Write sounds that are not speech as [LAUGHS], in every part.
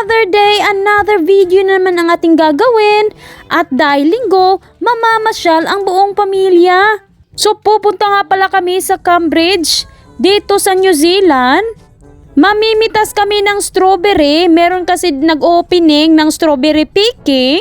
Another day, another video na naman ang ating gagawin. At dahil linggo, mamamasyal ang buong pamilya. So pupunta nga pala kami sa Cambridge, dito sa New Zealand. Mamimitas kami ng strawberry. Meron kasi nag-opening ng strawberry picking.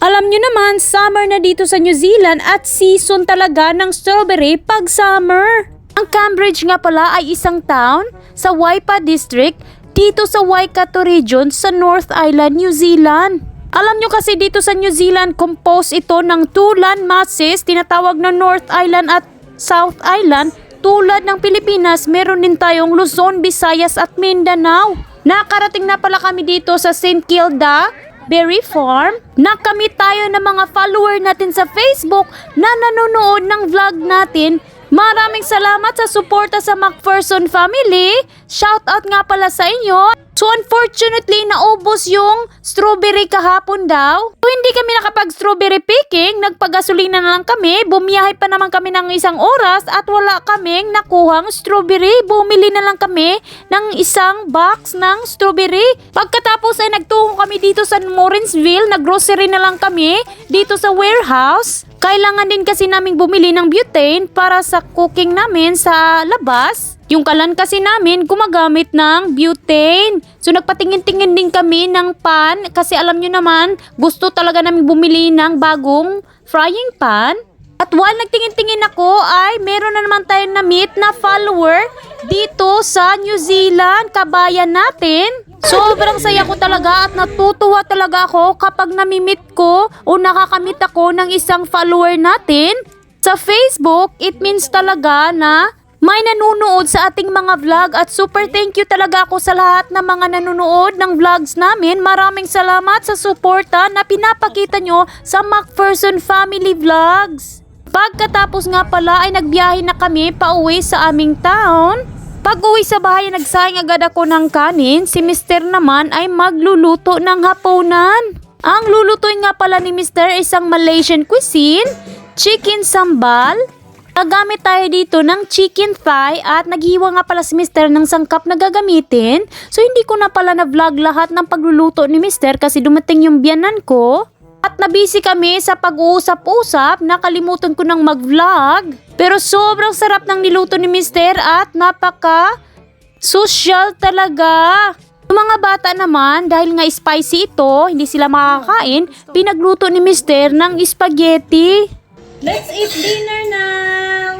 Alam nyo naman, summer na dito sa New Zealand at season talaga ng strawberry pag summer. Ang Cambridge nga pala ay isang town sa Waipa District dito sa Waikato Region sa North Island, New Zealand. Alam nyo kasi dito sa New Zealand, composed ito ng two land masses, tinatawag na North Island at South Island. Tulad ng Pilipinas, meron din tayong Luzon, Visayas at Mindanao. Nakarating na pala kami dito sa St. Kilda, Berry Farm. Nakamit tayo ng mga follower natin sa Facebook na nanonood ng vlog natin. Maraming salamat sa suporta sa MacPherson family. Shout out nga pala sa inyo. So unfortunately, naubos yung strawberry kahapon daw. So hindi kami nakapag-strawberry picking, nagpagasolina na lang kami, bumiyahe pa naman kami ng isang oras at wala kaming nakuhang strawberry. Bumili na lang kami ng isang box ng strawberry. Pagkatapos ay nagtungo kami dito sa Morrinsville, naggrocery na lang kami dito sa warehouse. Kailangan din kasi naming bumili ng butane para sa cooking namin sa labas. Yung kalan kasi namin gumagamit ng butane. So nagpatingin-tingin din kami ng pan kasi alam nyo naman gusto talaga namin bumili ng bagong frying pan. At while nagtingin-tingin ako ay meron na naman tayong na-meet na follower dito sa New Zealand, kabayan natin. Sobrang saya ko talaga at natutuwa talaga ako kapag namimit ko o nakakamit ako ng isang follower natin. Sa Facebook, it means talaga na may nanonood sa ating mga vlog at super thank you talaga ako sa lahat ng mga nanonood ng vlogs namin. Maraming salamat sa suporta na pinapakita nyo sa MacPherson Family Vlogs. Pagkatapos nga pala ay nagbiyahe na kami pauwi sa aming town. Pag uwi sa bahay, nagsaing agad ako ng kanin. Si Mr. naman ay magluluto ng hapunan. Ang lulutuin nga pala ni Mr. isang Malaysian cuisine, chicken sambal, Gagamit tayo dito ng chicken thigh at naghiwa nga pala si Mr. ng sangkap na gagamitin. So hindi ko na pala na-vlog lahat ng pagluluto ni Mr. kasi dumating yung biyanan ko. At nabisi kami sa pag-uusap-usap, nakalimutan ko ng mag-vlog. Pero sobrang sarap ng niluto ni Mr. at napaka social talaga. Yung mga bata naman, dahil nga spicy ito, hindi sila makakain, pinagluto ni Mr. ng spaghetti. Let's eat dinner now.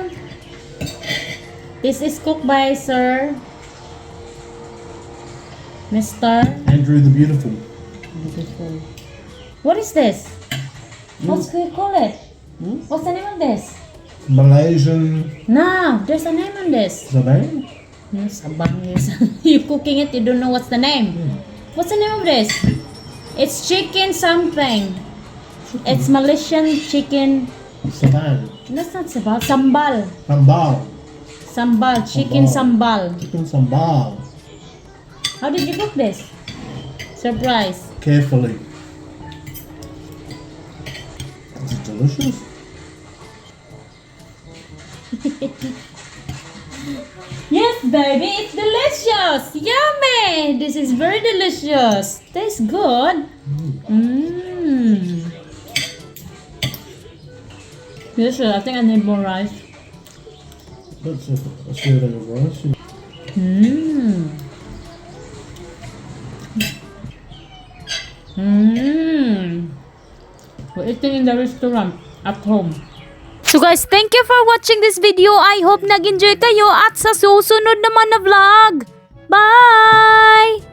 This is cooked by Sir Mr. Andrew the Beautiful. Beautiful. What is this? What do you call it? Hmm? What's the name of this? Malaysian. No, there's a name on this. Is that name? Hmm, yes, abang yes. [LAUGHS] you cooking it, you don't know what's the name. Hmm. What's the name of this? It's chicken something. It's Malaysian chicken. Sabang. That's not sabal. Sambal. Sambal. Sambal. Chicken sambal. Chicken sambal. How did you cook this? Surprise. Carefully. Delicious? [LAUGHS] Yes, baby, it's delicious. Yummy. This is very delicious. Tastes good. Mmm. Delicious. I think I need more rice. That's a, a serving of rice. Mmm. Mmm. We're eating in the restaurant at home. So guys, thank you for watching this video. I hope nag-enjoy kayo at sa susunod naman na vlog. Bye!